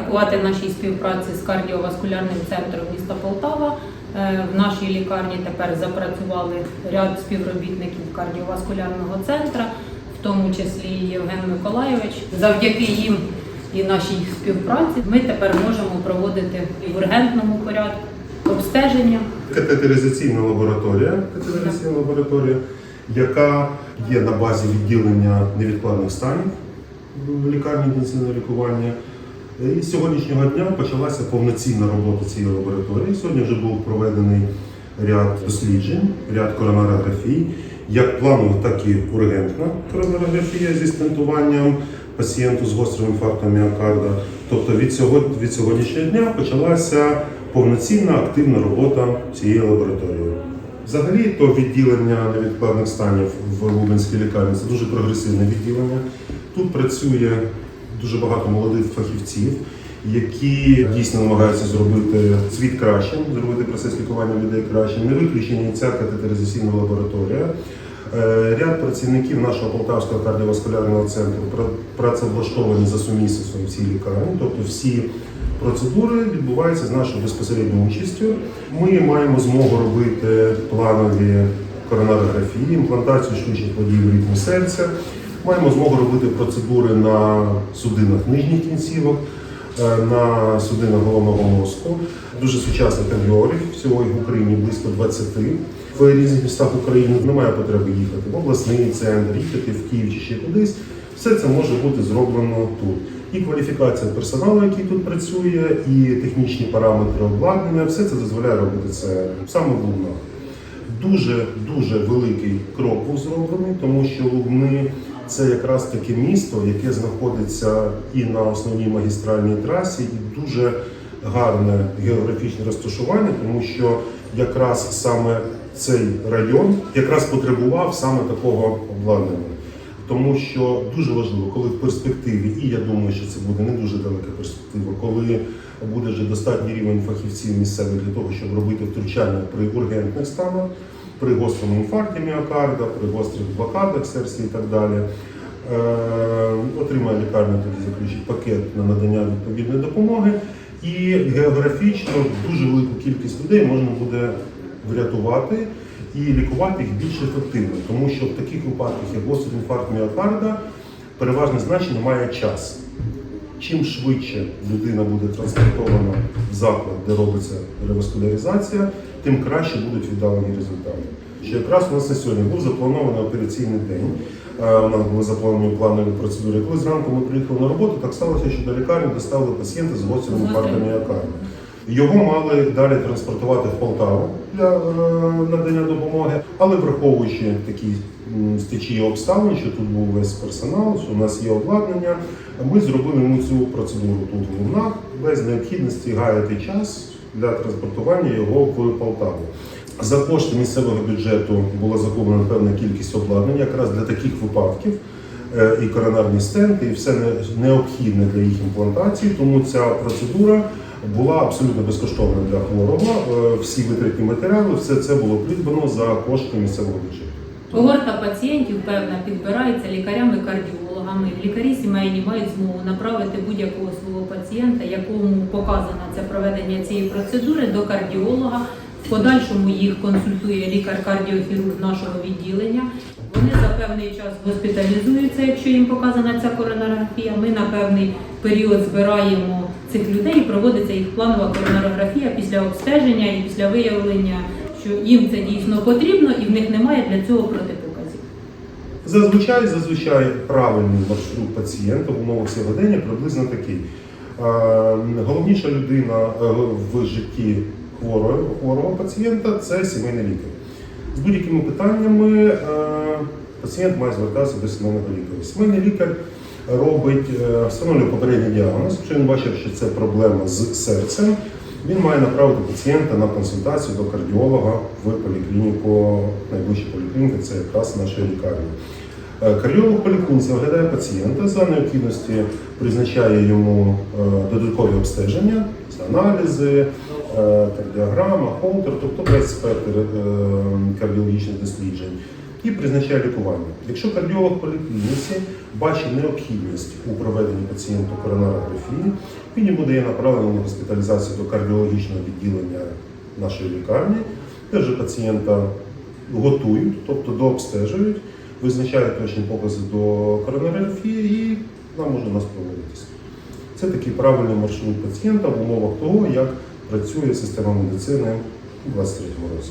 подякувати нашій співпраці з кардіоваскулярним центром міста Полтава. Е, В нашій лікарні тепер запрацювали ряд співробітників кардіоваскулярного центру, в тому числі Євген Миколайович. Завдяки їм і нашій співпраці ми тепер можемо проводити і в ургентному порядку обстеження. Катетеризаційна лабораторія, катетеризаційна лабораторія, яка є на базі відділення невідкладних станів в лікарні інтенсивного лікування. І з сьогоднішнього дня почалася повноцінна робота цієї лабораторії. Сьогодні вже був проведений ряд досліджень, ряд коронарографій, як планових, так і ургентна коронарографія зі стентуванням пацієнту з гострим інфарктом міокарда. Тобто від, сьогодні, від сьогоднішнього дня почалася повноцінна активна робота цієї лабораторії. Взагалі, то відділення невідкладних станів в Лубенській лікарні це дуже прогресивне відділення. Тут працює дуже багато молодих фахівців, які дійсно намагаються зробити світ кращим, зробити процес лікування людей кращим. Не виключення і ця катетеризаційна лабораторія. Е, Ряд працівників нашого Полтавського кардіоваскулярного центру працевлаштовані за сумісництвом в лікарні, тобто всі процедури відбуваються з нашою безпосередньою участю. Ми маємо змогу робити планові коронарографії, імплантацію штучних в ритму серця. Маємо змогу робити процедури на судинах нижніх кінцівок, е, на судинах головного мозку. Дуже сучасний кардіограф, всього їх в Україні близько 20. В різних містах України немає потреби їхати в обласний центр, їхати в Київ чи ще кудись. Все це може бути зроблено тут. І кваліфікація персоналу, який тут працює, і технічні параметри обладнання, все це дозволяє робити це саме в Лубнах. Дуже дуже великий крок був зроблений, тому що Лубни це якраз таке місто, яке знаходиться і на основній магістральній трасі, і дуже гарне географічне розташування, тому що якраз саме цей район якраз потребував саме такого обладнання. Тому що дуже важливо, коли в перспективі, і я думаю, що це буде не дуже далека перспектива, коли буде вже достатній рівень фахівців місцевих для того, щоб робити втручання при ургентних станах, при гострому інфаркті міокарда, при гострих блокадах серця і так далі. Е, отримає лікарня тоді заключить пакет на надання відповідної допомоги. І географічно дуже велику кількість людей можна буде врятувати і лікувати їх більш ефективно, тому що в таких випадках, як гострий інфаркт міокарда, переважне значення має час. Чим швидше людина буде транспортована в заклад, де робиться реваскуляризація, тим краще будуть віддалені результати. Що якраз у нас на сьогодні був запланований операційний день. Е, У нас були заплановані планові процедури. Коли зранку ми приїхали на роботу, так сталося, що до лікарні доставили пацієнта з гострим інфарктом міокарда. Його мали далі транспортувати в Полтаву для е, надання допомоги, але враховуючи такі стечії обставин, що тут був весь персонал, що у нас є обладнання, ми зробили цю процедуру тут в Лунах без необхідності гаяти час для транспортування його в Полтаву. За кошти місцевого бюджету була закуплена певна кількість обладнання якраз для таких випадків. Е, І коронарні стенти, і все необхідне для їх імплантації. Тому ця процедура була абсолютно безкоштовна для хворого. Е, Всі витратні матеріали, все це було придбано за кошти місцевого бюджету. Когорта пацієнтів певна підбирається лікарями-кардіологами. Лікарі сімейні мають змогу направити будь-якого свого пацієнта, якому показано це проведення цієї процедури, до кардіолога. В подальшому їх консультує лікар-кардіохірург нашого відділення. Вони за певний час госпіталізуються, якщо їм показана ця коронарографія. Ми на певний період збираємо цих людей і проводиться їх планова коронарографія після обстеження і після виявлення, що їм це дійсно потрібно і в них немає для цього протипоказів. Зазвичай, зазвичай правильний маршрут пацієнта в умовах сьогодення приблизно такий. Е, Головніша людина е, в житті хворого, хворого пацієнта це сімейний лікар. З будь-якими питаннями е, пацієнт має звертатися до сімейного лікаря. Сімейний лікар робить е, встановлює попередній діагноз. Якщо він бачив, що це проблема з серцем, він має направити пацієнта на консультацію до кардіолога в поліклініку. Найближча поліклініка це якраз наша лікарня. Е, Кардіолог поліклініці оглядає пацієнта за необхідності, призначає йому е, додаткові обстеження, аналізи, е, кардіограма, холтер, тобто весь спектр е, кардіологічних досліджень. і призначає лікування. Якщо кардіолог поліклініці бачить необхідність у проведенні пацієнту коронарографії, він йому дає направлення на госпіталізацію до кардіологічного відділення нашої лікарні, де вже пацієнта готують, тобто дообстежують, визначають точні покази до коронарографії і нам може нас проводитися. Це такий правильний маршрут пацієнта в умовах того, як працює система медицини у 23 році.